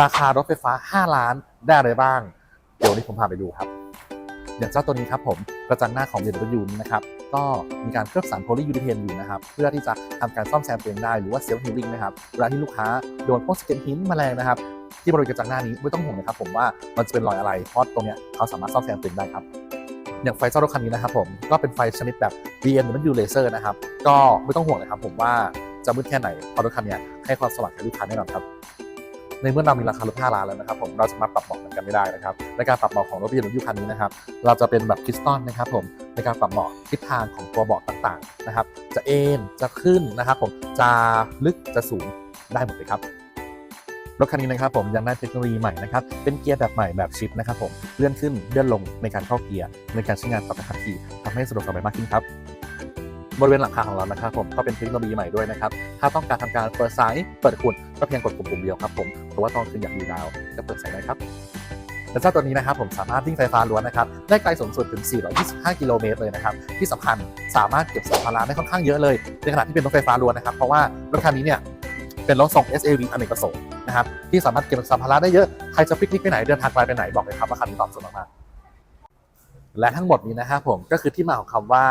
ราคารถไฟฟ้า 5 ล้านได้อะไรบ้าง เดี๋ยวนี้ผมพาไปดูครับ อย่างเจ้าตัวนี้ครับผมกระจังหน้าของ BMW นะครับก็มีการเคลือบสารโพลียูริเทนอยู่นะครับ เพื่อที่จะทำการซ่อมแซมตัวเองได้หรือว่าเซลล์ฮีลิ่งนะครับเวลาที่ลูกค้าโดนพวกสเก็ตหินแมลงนะครับ ที่บริเวณกระจังหน้านี้ไม่ต้องห่วงนะครับผมว่ามันจะเป็นรอยอะไรเพราะตรงเนี้ยเขาสามารถซ่อมแซมตัวเองได้ครับอย่างไฟเจ้ารถคันนี้นะครับผมก็เป็นไฟชนิดแบบ BMW Laser นะครับก็ไม่ต้องห่วงเลยครับผมว่าจะมืดแค่ไหนเพราะรถคันเนี้ยให้ความสว่างกับลูกค้าแน่นอนครับ ในเมื่อเรามีราคารถ5ล้านแล้วนะครับผมเราจะมาปรับเบาะเหมือนกันไม่ได้นะครับในการปรับเบาะของรถ BMW คันนี้นะครับเราจะเป็นแบบคริสตัลนะครับผมในการปรับเบาะทิศทางของตัวเบาะต่างๆนะครับจะเอ็นจะขึ้นนะครับผมจะลึกจะสูงได้หมดเลยครับรถคันนี้นะครับผมยังได้เทคโนโลยีใหม่นะครับเป็นเกียร์แบบใหม่แบบชิปนะครับผมเลื่อนขึ้นเลื่อนลงในการเข้าเกียร์ในการใช้งานต่อกระทันทีทำให้สะดวกสบายมากขึ้นครับ บริเวณหลังคาของเรานะครับผมก็เป็นเทคโนโลยีใหม่ด้วยนะครับถ้าต้องการทำการเปิดสายเปิดขุดก็เพียงกดปุ่มเดียวครับผมหรือว่าตอนคืนอยากดูดาวก็เปิดสายได้ครับและเจ้าตัวนี้นะครับผมสามารถวิ่งไฟฟ้าล้วนนะครับได้ไกลสูงสุดถึง 425 กิโลเมตรเลยนะครับที่สำคัญสามารถเก็บสัมภาระได้ค่อนข้างเยอะเลย ในขณะที่เป็นรถไฟฟ้าล้วนนะครับเพราะว่ารถคันนี้เนี่ยเป็นรถส่ง SAV อเนกประสงค์นะครับที่สามารถเก็บสัมภาระได้เยอะใครจะปิกนิกไปไหนเดินทางไกลไปไหนบอกเลยครับว่าคันนี้ตอบโจทย์มากและทั้งหมดนี้นะครับผมก็คือที่มาของคำว่า